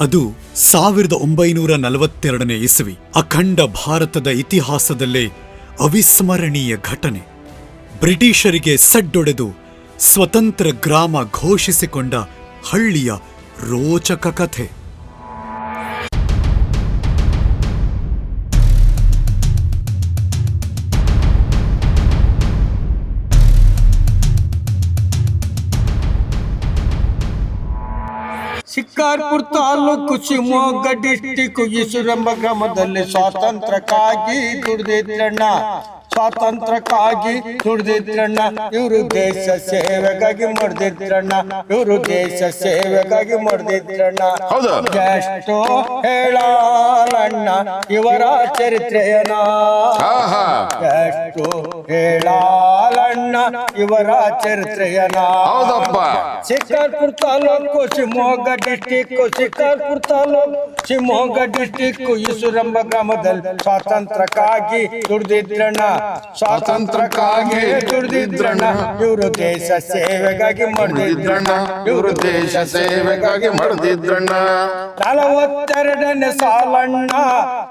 ಅದು ಸಾವಿರದ ಒಂಬೈನೂರ ನಲವತ್ತೆರಡನೇ ಇಸವಿ. ಅಖಂಡ ಭಾರತದ ಇತಿಹಾಸದಲ್ಲೇ ಅವಿಸ್ಮರಣೀಯ ಘಟನೆ. ಬ್ರಿಟಿಷರಿಗೆ ಸಡ್ಡೊಡೆದು ಸ್ವತಂತ್ರ ಗ್ರಾಮ ಘೋಷಿಸಿಕೊಂಡ ಹಳ್ಳಿಯ ರೋಚಕ ಕಥೆ. ಶಿಕಾರ್ಪುರ ತಾಲೂಕು ಶಿವಮೊಗ್ಗ ಡಿಸ್ಟಿಕ್ ಈಶ್ವರಂಬ ಗ್ರಾಮದಲ್ಲಿ ಸ್ವಾತಂತ್ರ್ಯಕ್ಕಾಗಿ ದುಡಿದಿದ್ದಣ್ಣ ಸ್ವಾತಂತ್ರ್ಯಕ್ಕಾಗಿ ದುಡಿದಿದ್ದಣ್ಣ ಇವರು ದೇಶ ಸೇವೆಗಾಗಿ ಮಾಡಿದಿದ್ದಣ್ಣ ಇವರು ದೇಶ ಸೇವೆಗಾಗಿ ಮಾಡಿದಿದ್ದಣ್ಣ ಹೌದು. ಎಷ್ಟೋ ಹೇಳಣ್ಣ ಇವರ ಚರಿತ್ರೆಯನ ಎಷ್ಟು ಹೇಳಣ್ಣ ಇವರ ಚರಿತ್ರೆಯನ ಶಿಕಾರ್ಪುರ ತಾಲೂಕು ಶಿವಮೊಗ್ಗ ಡಿಸ್ಟಿಕ್ ಶಿಕಾರ್ಪುರ ತಾಲೂಕು ಶಿವಮೊಗ್ಗ ಡಿಸ್ಟಿಕ್ ಈಶ್ವರಂಬ ಗ್ರಾಮದಲ್ಲಿ ಸ್ವಾತಂತ್ರ್ಯಕ್ಕಾಗಿ ದುಡ್ದಿದ್ರಣ್ಣ ಸ್ವಾತಂತ್ರ್ಯಕ್ಕಾಗಿ ದುಡ್ದಿದ್ರಣ್ಣ ಇವರು ದೇಶ ಸೇವೆಗಾಗಿ ಮಾಡಿದ್ರಣ್ಣ ಇವರು ದೇಶ ಸೇವೆಗಾಗಿ ಮಾಡಿದ್ರಣ್ಣ ನಲವತ್ತೆರಡನೇ ಸಾಲಣ್ಣ।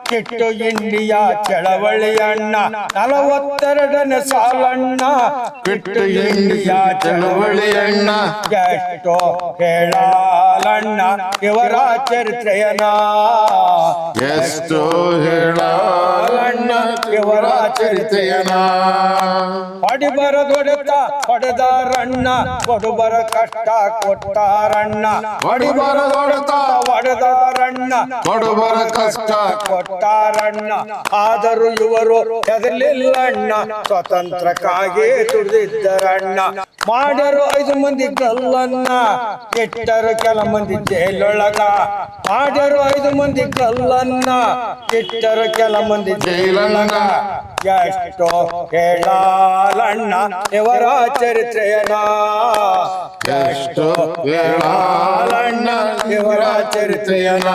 ಕೆಟ್ಟು ಇಂಡಿಯಾ ಚಳವಳಿ ಅಣ್ಣ ನಲವತ್ತೆರಡನೇ ಸಾಲಣ್ಣ. ಬಿಟ್ಟು ಇಂಡಿಯಾ ಚಳವಳಿ ಅಣ್ಣ ಎಷ್ಟೋ ಹೇಳಣ್ಣ ಇವರ ಚರಿತ್ರೆಯನ ಎಷ್ಟು ಹೇಳಣ್ಣ ಇವರ ಚರಿತೆಯನ ಹೊಡಿಬರ ದೊಡೆತ ಹೊಡೆದಾರಣ್ಣ ಕೊಡುಬರ ಕಷ್ಟ ಕೊಟ್ಟಾರಣ್ಣ. ಹೊಡಿಬರ ದೊಡೆತ ಹೊಡೆದಾರಣ್ಣ ಕೊಡುವರ ಕಷ್ಟ. ಕೊಟ್ಟಾರಣ್ಣ. ಆದರೂ ಇವರು ಹೆದರ್ಲಿಲ್ಲಣ್ಣ. ಸ್ವತಂತ್ರಕ್ಕಾಗಿ ದುಡಿದಿದ್ದರಣ್ಣ ಮಾಡರು ಐದು ಮಂದಿ ಕಲ್ಲನ್ನ ಕೆಟ್ಟರು ಕೆಲ ಮಂದಿ ಜೈಲೊಳಗ. ಮಾಡರು ಐದು ಮಂದಿ ಕಲ್ಲನ್ನ ಕೆಟ್ಟರು ಕೆಲ ಮಂದಿ ಜೈಲೊಳಗ. ಎಷ್ಟೋ ಹೇಳಣ್ಣ ಇವರ ಚರಿತ್ರೆಯನ ಎಷ್ಟು ಹೇಳಣ್ಣ ಇವರ ಚರಿತೆಯನ